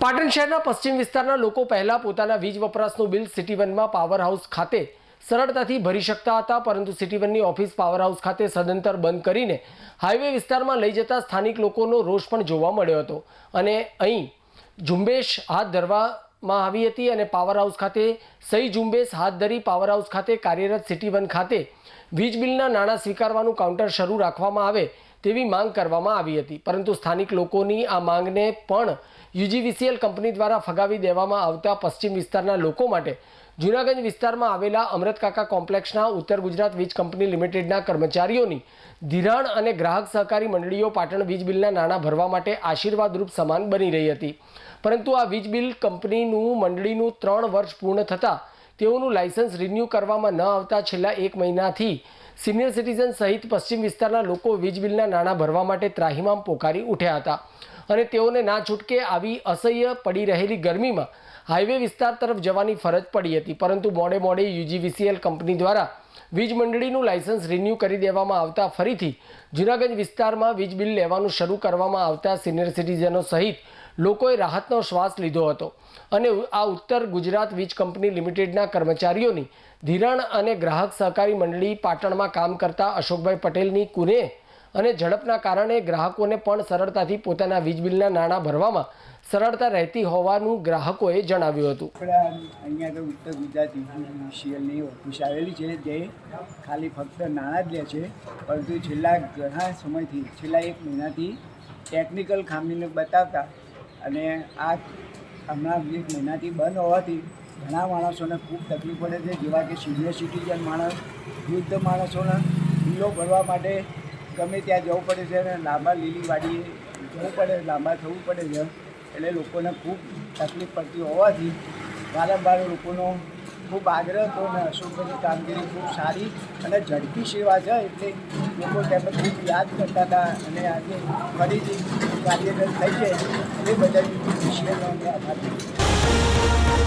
પાટણ શહેરના પશ્ચિમ વિસ્તારના લોકો પહેલા પોતાના વીજ વપરાશનું બિલ સિટી વનમાં પાવર હાઉસ ખાતે સરળતાથી ભરી શકતા હતા, પરંતુ સિટી વનની ઓફિસ પાવર હાઉસ ખાતે સદંતર બંધ કરીને હાઈવે વિસ્તારમાં લઈ જતા સ્થાનિક લોકોનો રોષ પણ જોવા મળ્યો હતો. અને અહીં ઝુંબેશ હાથ ધરવામાં આવી હતી અને પાવર હાઉસ ખાતે સહી ઝુંબેશ હાથ ધરી પાવર હાઉસ ખાતે કાર્યરત સિટી વન ખાતે વીજ બિલના નાણાં સ્વીકારવાનું કાઉન્ટર શરૂ રાખવામાં આવે તેવી માંગ કરવામાં આવી હતી. પરંતુ સ્થાનિક લોકોની આ માંગને પણ યુજીવીસીએલ કંપની દ્વારા ફગાવી દેવામાં આવતા પશ્ચિમ વિસ્તારના લોકો માટે જૂનાગંજ વિસ્તારમાં આવેલા અમૃતકાકા કોમ્પ્લેક્ષના ઉત્તર ગુજરાત વીજ કંપની લિમિટેડના કર્મચારીઓની ધિરાણ અને ગ્રાહક સહકારી મંડળીઓ પાટણ વીજ બિલના નાણાં ભરવા માટે આશીર્વાદરૂપ સમાન બની રહી હતી. પરંતુ આ વીજ બિલ કંપનીનું મંડળીનું ત્રણ વર્ષ પૂર્ણ થતાં તેઓનું લાયસન્સ રિન્યૂ કરવામાં ન આવતા છેલ્લા એક મહિનાથી સિનિયર સિટીઝન સહિત પશ્ચિમ વિસ્તારના લોકો વીજ બિલના નાણાં ભરવા માટે ત્રાહિમામ પોકારી ઉઠ્યા હતા. અને તેઓને ના છૂટકે આવી અસહ્ય પડી રહેલી ગરમીમાં હાઈવે વિસ્તાર તરફ જવાની ફરજ પડી હતી. પરંતુ મોડે મોડે યુજીવીસીએલ કંપની દ્વારા વીજ મંડળીનું લાયસન્સ રિન્યૂ કરી દેવામાં આવતા ફરીથી જૂનાગંજ વિસ્તારમાં વીજ બિલ લેવાનું શરૂ કરવામાં આવતા સિનિયર સિટીઝનો સહિત લોકોએ રાહતનો શ્વાસ લીધો હતો. અને આ ઉત્તર ગુજરાત વીજ કંપની લિમિટેડના કર્મચારીઓની ધિરાણ અને ગ્રાહક સહકારી મંડળી પાટણમાં કામ કરતા અશોકભાઈ પટેલની કુને અને ઝડપના કારણે ગ્રાહકોને પણ સરળતાથી પોતાના વીજ બિલના નાણાં ભરવામાં સરળતા રહેતી હોવાનું ગ્રાહકોએ જણાવ્યું હતું. અહીંયા આગળ ઉત્તર ગુજરાત યુજીસીએલની ઓફિસ આવેલી છે, જે ખાલી ફક્ત નાણાં જ લે છે, પરંતુ છેલ્લા ઘણા સમયથી, છેલ્લા એક મહિનાથી ટેકનિકલ ખામીને બતાવતા અને આ હમણાં એક મહિનાથી બંધ હોવાથી ઘણા માણસોને ખૂબ તકલીફ પડે છે, જેવા કે સિનિયર સિટીઝન માણસ, વૃદ્ધ માણસોને બિલો ભરવા માટે ગમે ત્યાં જવું પડે છે અને લાંબા લીલી વાડીએ જવું પડે, લાંબા થવું પડે છે. એટલે લોકોને ખૂબ તકલીફ પડતી હોવાથી વારંવાર લોકોનો ખૂબ આગ્રહ હતો અને અશોકભાઈની કામગીરી ખૂબ સારી અને ઝડપી સેવા છે. એટલે લોકો તેમને ખૂબ યાદ કરતા હતા અને આજે ફરીથી કાર્યરત થઈ છે. એ બધાની અમે આભાર.